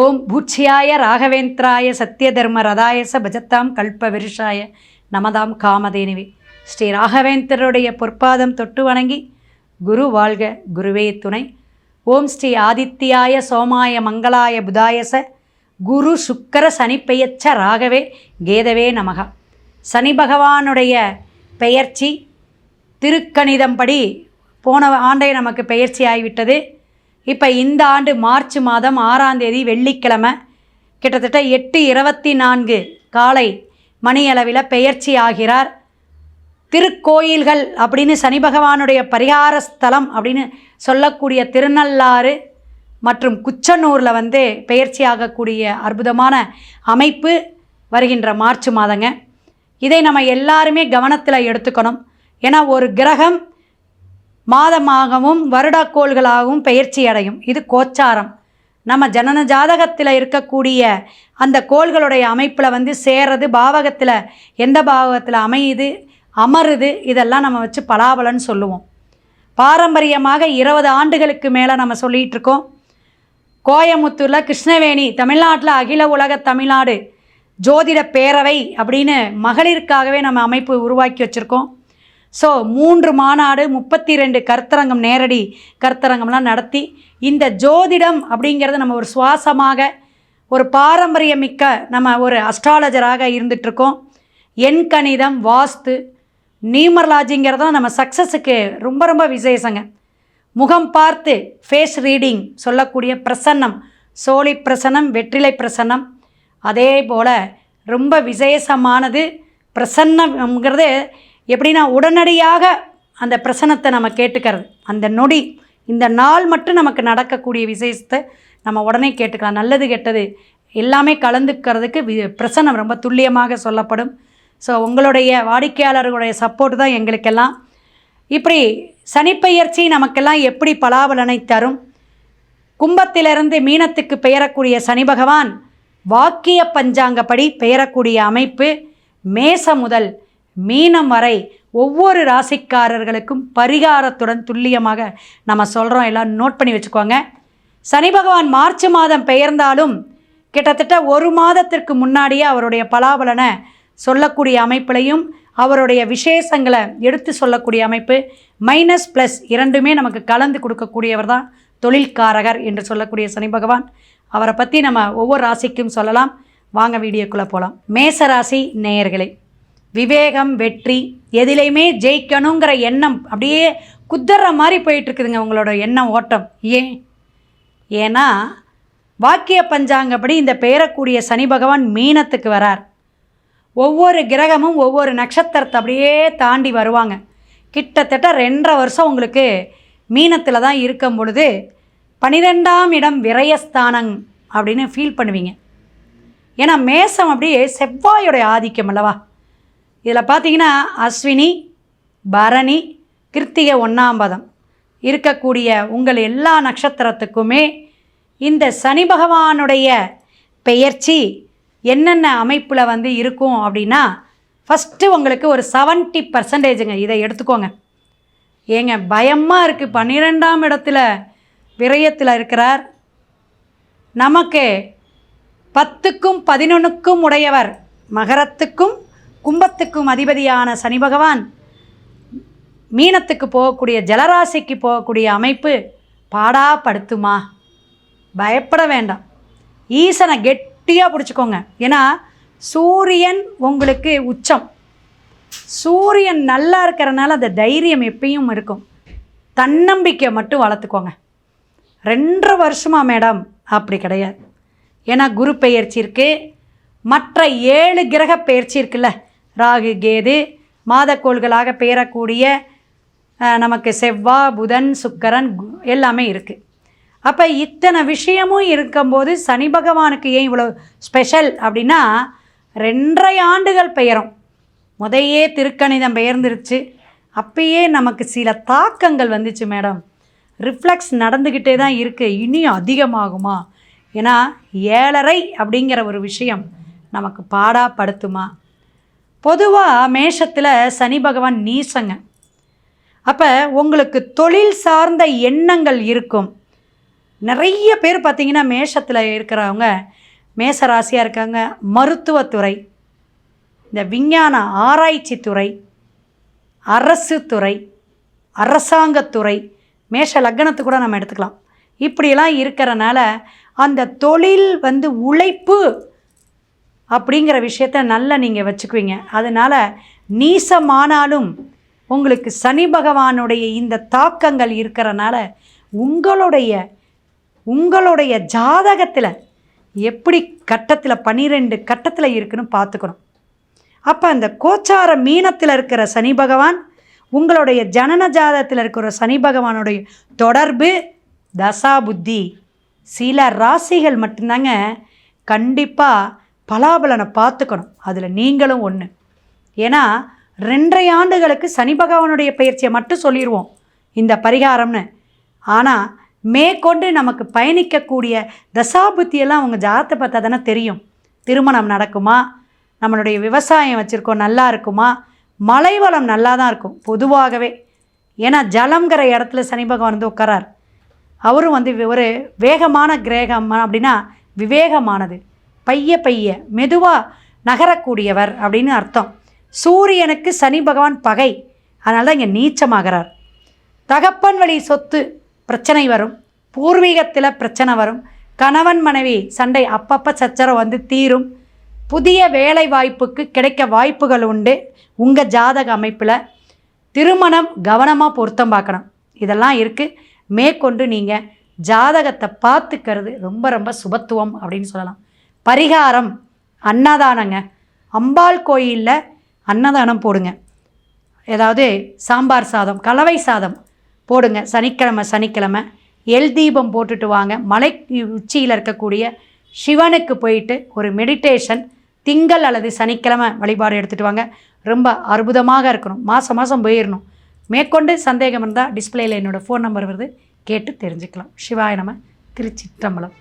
ஓம் பூச்சியாய ராகவேந்திராய சத்யதர்ம ரதாயச பஜத்தாம் கல்ப விருஷாய நமதாம் காமதேனிவி. ஸ்ரீ ராகவேந்திரருடைய பொற்பாதம் தொட்டு வணங்கி குரு வாழ்க குருவே துணை. ஓம் ஸ்ரீ ஆதித்யாய சோமாய மங்களாய புதாயச குரு சுக்கர சனிப்பெயச்ச ராகவே கேதவே நமகா. சனி பகவானுடைய பெயர்ச்சி திருக்கணிதம்படி போன ஆண்டே நமக்கு பெயர்ச்சி ஆகிவிட்டது இப்போ இந்த ஆண்டு மார்ச் மாதம் ஆறாம் தேதி வெள்ளிக்கிழமை கிட்டத்தட்ட எட்டு இருபத்தி நான்கு காலை மணியளவில் பெயர்ச்சி ஆகிறார். திருக்கோயில்கள் அப்படின்னு சனி பகவானுடைய பரிகார ஸ்தலம் அப்படின்னு சொல்லக்கூடிய திருநள்ளாறு மற்றும் குச்சனூரில் வந்து பெயர்ச்சி ஆகக்கூடிய அற்புதமான அமைப்பு வருகின்ற மார்ச் மாதங்க. இதை நம்ம எல்லாருமே கவனத்தில் எடுத்துக்கணும். ஏன்னா ஒரு கிரகம் மாதமாகவும் வருடக்கோள்களாகவும் பெயர்ச்சி அடையும் இது கோச்சாரம். நம்ம ஜனன ஜாதகத்தில் இருக்கக்கூடிய அந்த கோள்களுடைய அமைப்பில் வந்து சேர்றது பாவகத்தில் எந்த பாவகத்தில் அமையுது அமருது இதெல்லாம் நம்ம வச்சு பலாபலன்னு சொல்லுவோம். பாரம்பரியமாக இருபது ஆண்டுகளுக்கு மேலே நம்ம சொல்லிகிட்டு இருக்கோம் கோயமுத்தூரில் கிருஷ்ணவேணி தமிழ்நாட்டில் அகில உலக தமிழ்நாடு ஜோதிட பேரவை அப்படின்னு மகளிருக்காகவே நம்ம அமைப்பு உருவாக்கி வச்சுருக்கோம். ஸோ மூன்று மாநாடு முப்பத்தி ரெண்டு கருத்தரங்கம் நேரடி கருத்தரங்கம்லாம் நடத்தி இந்த ஜோதிடம் அப்படிங்கிறது நம்ம ஒரு சுவாசமாக ஒரு பாரம்பரியமிக்க நம்ம ஒரு அஸ்ட்ராலஜராக இருந்துகிட்ருக்கோம். எண் கணிதம் வாஸ்து நியூமர்லாஜிங்கிறதும் நம்ம சக்ஸஸுக்கு ரொம்ப ரொம்ப விசேஷங்க. முகம் பார்த்து ஃபேஸ் ரீடிங் சொல்லக்கூடிய பிரசன்னம் சோழி பிரசன்னம் வெற்றிலை பிரசன்னம் அதே போல் ரொம்ப விசேஷமானது பிரசன்னம்ங்கிறது எப்படின்னா உடனடியாக அந்த பிரசனத்தை நம்ம கேட்டுக்கிறது. அந்த நொடி இந்த நாள் மட்டும் நமக்கு நடக்கக்கூடிய விசேஷத்தை நம்ம உடனே கேட்டுக்கலாம். நல்லது கெட்டது எல்லாமே கலந்துக்கிறதுக்கு வி பிரசனம் ரொம்ப துல்லியமாக சொல்லப்படும். ஸோ உங்களுடைய வாடிக்கையாளர்களுடைய சப்போர்ட் தான் எங்களுக்கெல்லாம். இப்படி சனிப்பெயர்ச்சி நமக்கெல்லாம் எப்படி பலாபலனை தரும்? கும்பத்திலிருந்து மீனத்துக்கு பெயரக்கூடிய சனி பகவான் வாக்கிய பஞ்சாங்கப்படி பெயரக்கூடிய அமைப்பு மேச முதல் மீனம் வரை ஒவ்வொரு ராசிக்காரர்களுக்கும் பரிகாரத்துடன் துல்லியமாக நம்ம சொல்கிறோம் எல்லாம் நோட் பண்ணி வச்சுக்கோங்க. சனி பகவான் மார்ச் மாதம் பெயர்ந்தாலும் கிட்டத்தட்ட ஒரு மாதத்திற்கு முன்னாடியே அவருடைய பலாபலனை சொல்லக்கூடிய அமைப்பிலையும் அவருடைய விசேஷங்களை எடுத்து சொல்லக்கூடிய அமைப்பு மைனஸ் ப்ளஸ் இரண்டுமே நமக்கு கலந்து கொடுக்கக்கூடியவர் தான் தொழில்காரகர் என்று சொல்லக்கூடிய சனி பகவான். அவரை பற்றி நம்ம ஒவ்வொரு ராசிக்கும் சொல்லலாம். வாங்க வீடியோக்குள்ளே போகலாம் மேச ராசி நேயர்களே விவேகம் வெற்றி எதிலையுமே ஜெயிக்கணுங்கிற எண்ணம் அப்படியே குத்துற மாதிரி போயிட்டுருக்குதுங்க உங்களோட எண்ணம் ஓட்டம். ஏன்? ஏன்னா வாக்கிய பஞ்சாங்கப்படி இந்த பெயரக்கூடிய சனி பகவான் மீனத்துக்கு வரார். ஒவ்வொரு கிரகமும் ஒவ்வொரு நட்சத்திரத்தை அப்படியே தாண்டி வருவாங்க. கிட்டத்தட்ட ரெண்டரை வருஷம் உங்களுக்கு மீனத்தில் தான் இருக்கும் பொழுது பனிரெண்டாம் இடம் விரயஸ்தானம் அப்படின்னு ஃபீல் பண்ணுவீங்க. ஏன்னா மேசம் அப்படியே செவ்வாயோடைய ஆதிக்கம் அல்லவா? இதில் பார்த்தீங்கன்னா அஸ்வினி பரணி கிருத்திகை ஒன்றாம் பதம். இருக்கக்கூடிய உங்கள் எல்லா நட்சத்திரத்துக்குமே இந்த சனி பகவானுடைய பெயர்ச்சி என்னென்ன அமைப்பில் வந்து இருக்கும் அப்படின்னா ஃபஸ்ட்டு உங்களுக்கு ஒரு செவன்ட்டி பர்சன்டேஜுங்க இதை எடுத்துக்கோங்க. ஏங்க பயமாக இருக்குது பன்னிரெண்டாம் இடத்துல விரயத்தில் இருக்கிறார். நமக்கு பத்துக்கும் பதினொன்றுக்கும் உடையவர் மகரத்துக்கும் கும்பத்துக்கும் அதிபதியான சனி பகவான் மீனத்துக்கு போகக்கூடிய ஜலராசிக்கு போகக்கூடிய அமைப்பு பாடாப்படுத்துமா? பயப்பட வேண்டாம். ஈசனை கெட்டியாக பிடிச்சிக்கோங்க. ஏன்னா சூரியன் உங்களுக்கு உச்சம். சூரியன் நல்லா இருக்கிறனால அந்த தைரியம் எப்பயும் இருக்கும். தன்னம்பிக்கை மட்டும் வளர்த்துக்கோங்க. ரெண்டரை வருஷமா மேடம் அப்படி கிடையாது. ஏன்னா குரு பெயர்ச்சி இருக்குது மற்ற ஏழு கிரக பெயர்ச்சி இருக்குல்ல ராகு கேது மாதக்கோள்களாக பெயரக்கூடிய நமக்கு செவ்வாய் புதன் சுக்கரன் எல்லாமே இருக்குது அப்போ இத்தனை விஷயமும் இருக்கும்போது சனி பகவானுக்கு ஏன் இவ்வளோ ஸ்பெஷல் அப்படின்னா ரெண்டரை ஆண்டுகள் பெயரும். முதையே திருக்கணிதம் பெயர்ந்துருச்சு. அப்பயே நமக்கு சில தாக்கங்கள் வந்துச்சு மேடம். ரிஃப்ளெக்ஸ் நடந்துக்கிட்டே தான் இருக்குது இனியும் அதிகமாகுமா? ஏன்னா ஏழரை அப்படிங்கிற ஒரு விஷயம் நமக்கு பாடாப்படுத்துமா பொதுவாக மேஷத்தில் சனி பகவான் நீசங்க. அப்போ உங்களுக்கு தொழில் சார்ந்த எண்ணங்கள் இருக்கும். நிறைய பேர் பார்த்திங்கன்னா மேஷத்தில் இருக்கிறவங்க மேச ராசியாக இருக்காங்க மருத்துவத்துறை இந்த விஞ்ஞான ஆராய்ச்சி துறை அரசு துறை அரசாங்கத்துறை மேஷ லக்னத்து கூட நம்ம எடுத்துக்கலாம். இப்படியெல்லாம் இருக்கிறனால அந்த தொழில் வந்து உழைப்பு அப்படிங்கிற விஷயத்த நல்லா நீங்கள் வச்சுக்குவீங்க. அதனால் நீசமானாலும் உங்களுக்கு சனி பகவானுடைய இந்த தாக்கங்கள் இருக்கிறனால உங்களுடைய உங்களுடைய ஜாதகத்தில் எப்படி கட்டத்தில் பன்னிரெண்டு கட்டத்தில் இருக்குன்னு பார்த்துக்கணும். அப்போ அந்த கோச்சார மீனத்தில் இருக்கிற சனி பகவான் உங்களுடைய ஜனன ஜாதகத்தில் இருக்கிற சனி பகவானுடைய தொடர்பு தசா புத்தி சில ராசிகள் மட்டும்தாங்க கண்டிப்பாக பலாபலனை பார்த்துக்கணும். அதில் நீங்களும் ஒன்று ஏன்னா ரெண்டரை ஆண்டுகளுக்கு சனி பகவானுடைய பயிற்சியை மட்டும் சொல்லிடுவோம் இந்த பரிகாரம்னு. ஆனால் மேற்கொண்டு நமக்கு பயணிக்கக்கூடிய தசாபுத்தியெல்லாம் அவங்க ஜாதத்தை பார்த்தா தானே தெரியும். திருமணம் நடக்குமா? நம்மளுடைய விவசாயம் வச்சுருக்கோம் நல்லா இருக்குமா? மலை வளம் நல்லா தான் இருக்கும் பொதுவாகவே. ஏன்னா ஜலங்கிற இடத்துல சனி பகவான் வந்து உட்காரார். அவரும் வந்து ஒரு வேகமான கிரேகம் அப்படின்னா விவேகமானது. பைய பைய மெதுவாக நகரக்கூடியவர் அப்படின்னு அர்த்தம். சூரியனுக்கு சனி பகவான் பகை. அதனால தான் இங்கே நீச்சமாகிறார். தகப்பன் வழி சொத்து பிரச்சனை வரும். பூர்வீகத்தில் பிரச்சனை வரும். கணவன் மனைவி சண்டை அப்பப்போ சச்சரவு வந்து தீரும். புதிய வேலை வாய்ப்புக்கு கிடைக்க வாய்ப்புகள் உண்டு. உங்கள் ஜாதக அமைப்பில் திருமணம் கவனமாக பொருத்தம் பார்க்கணும். இதெல்லாம் இருக்குது மேற்கொண்டு நீங்கள் ஜாதகத்தை பார்த்துக்கிறது ரொம்ப ரொம்ப சுபத்துவம் அப்படின்னு சொல்லலாம். பரிகாரம் அன்னதானங்க. அம்பாள் கோயிலில் அன்னதானம் போடுங்க. ஏதாவது சாம்பார் சாதம் கலவை சாதம் போடுங்க. சனிக்கிழமை சனிக்கிழமை. எல் தீபம் போட்டுட்டு வாங்க. மலை உச்சியில் இருக்கக்கூடிய சிவனுக்கு போயிட்டு ஒரு மெடிடேஷன் திங்கள் அல்லது சனிக்கிழமை வழிபாடு எடுத்துகிட்டு வாங்க. ரொம்ப அற்புதமாக இருக்கணும். மாதம் மாதம் போயிடணும் மேற்கொண்டு சந்தேகம் இருந்தால் டிஸ்பிளேயில் என்னோடய ஃபோன் நம்பர் வருது. கேட்டு தெரிஞ்சுக்கலாம். சிவாய நம்ம திருச்சிற்றம்பலம்.